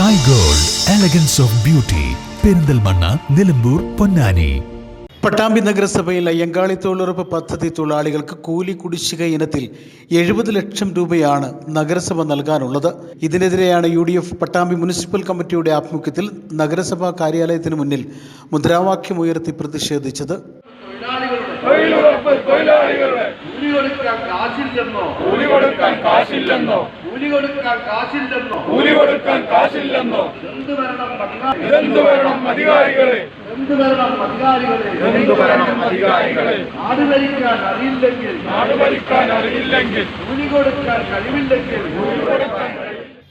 Sky gold elegance of beauty Perinthalmanna Nilambur Ponnani. Pattambi നഗരസഭയിൽ അയ്യങ്കാളി തൊഴിലുറപ്പ് പദ്ധതി തൊഴിലാളികൾക്ക് കൂലി കുടിശ്ശിക ഇനത്തിൽ എഴുപത് ലക്ഷം രൂപയാണ് നഗരസഭ നൽകാനുള്ളത്. ഇതിനെതിരെയാണ് U D F Pattambi municipal കമ്മിറ്റിയുടെ ആഭിമുഖ്യത്തിൽ നഗരസഭാ കാര്യാലയത്തിന് മുന്നിൽ മുദ്രാവാക്യമുയർത്തി പ്രതിഷേധിച്ചത്. തൊഴിലാളികളുടെ കൂലി കൊടുക്കാൻ കാശില്ലെന്നോ കൂലി കൊടുക്കാൻ കാശില്ലെന്നോ കൂലി കൊടുക്കാൻ കാശില്ലെന്നോ? കൂലി കൊടുക്കാൻ കാശില്ലെന്നോ? എന്ത് വരണം അധികാരികളെ? എന്ത് വരണം അധികാരികളെ? എന്ത് വരണം അധികാരികളെ? നാട് ഭരിക്കാൻ അറിയില്ലെങ്കിൽ നാട് ഭരിക്കാൻ അറിയില്ലെങ്കിൽ. കൂലി കൊടുക്കാൻ കഴിവില്ലെങ്കിൽ.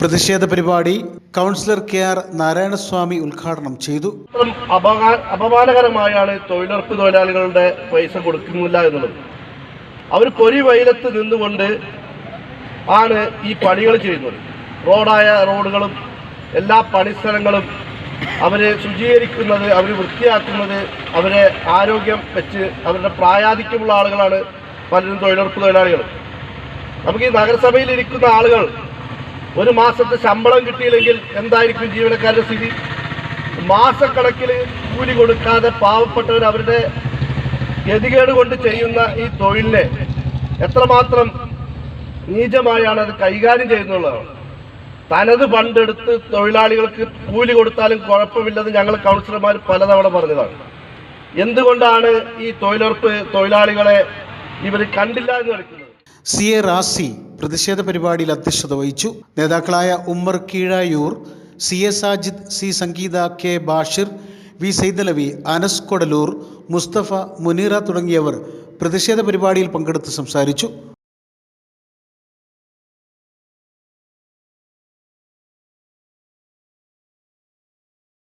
പ്രതിഷേധ പരിപാടി കൗൺസിലർ കെ ആർ നാരായണസ്വാമി ഉദ്ഘാടനം ചെയ്തു. അപമാനകരമായാണ് തൊഴിലുറപ്പ് തൊഴിലാളികളുടെ പൈസ കൊടുക്കുന്നില്ല എന്നുള്ളത്. അവർ പൊരി വെയിലത്ത് നിന്നുകൊണ്ട് ആണ് ഈ പണികൾ ചെയ്യുന്നത്. റോഡായ റോഡുകളും എല്ലാ പണിസ്ഥലങ്ങളും അവരെ ശുചീകരിക്കുന്നത് അവർ വൃത്തിയാക്കുന്നത് അവരെ ആരോഗ്യം വെച്ച് അവരുടെ പ്രായാധിക്യമുള്ള ആളുകളാണ് പലരും തൊഴിലുറപ്പ് തൊഴിലാളികൾ. നമുക്ക് ഈ നഗരസഭയിൽ ഇരിക്കുന്ന ആളുകൾ ഒരു മാസത്തെ ശമ്പളം കിട്ടിയില്ലെങ്കിൽ എന്തായിരിക്കും ജീവനക്കാരുടെ സ്ഥിതി? മാസക്കണക്കിൽ കൂലി കൊടുക്കാതെ പാവപ്പെട്ടവർ അവരുടെ ഗതികേട് കൊണ്ട് ചെയ്യുന്ന ഈ തൊഴിലിനെ എത്രമാത്രം നീചമായാണ് അത് കൈകാര്യം ചെയ്യുന്നുള്ളതാണ് തനത് പണ്ടെടുത്ത് തൊഴിലാളികൾക്ക് കൂലി കൊടുത്താലും കുഴപ്പമില്ലെന്ന് ഞങ്ങൾ കൗൺസിലർമാർ പലതവണ പറഞ്ഞതാണ്. എന്തുകൊണ്ടാണ് ഈ തൊഴിലുറപ്പ് തൊഴിലാളികളെ ഇവർ കണ്ടില്ല എന്ന് കളിക്കുന്നത് സി എ റാസി പ്രതിഷേധ പരിപാടിയിൽ അധ്യക്ഷത വഹിച്ചു. നേതാക്കളായ Ummer Keezhayur C A Sajid C Sangeetha K Bashir V Saidalavi Anas Kodalur Musthafa Muneera തുടങ്ങിയവർ പ്രതിഷേധ പരിപാടിയിൽ പങ്കെടുത്ത് സംസാരിച്ചു.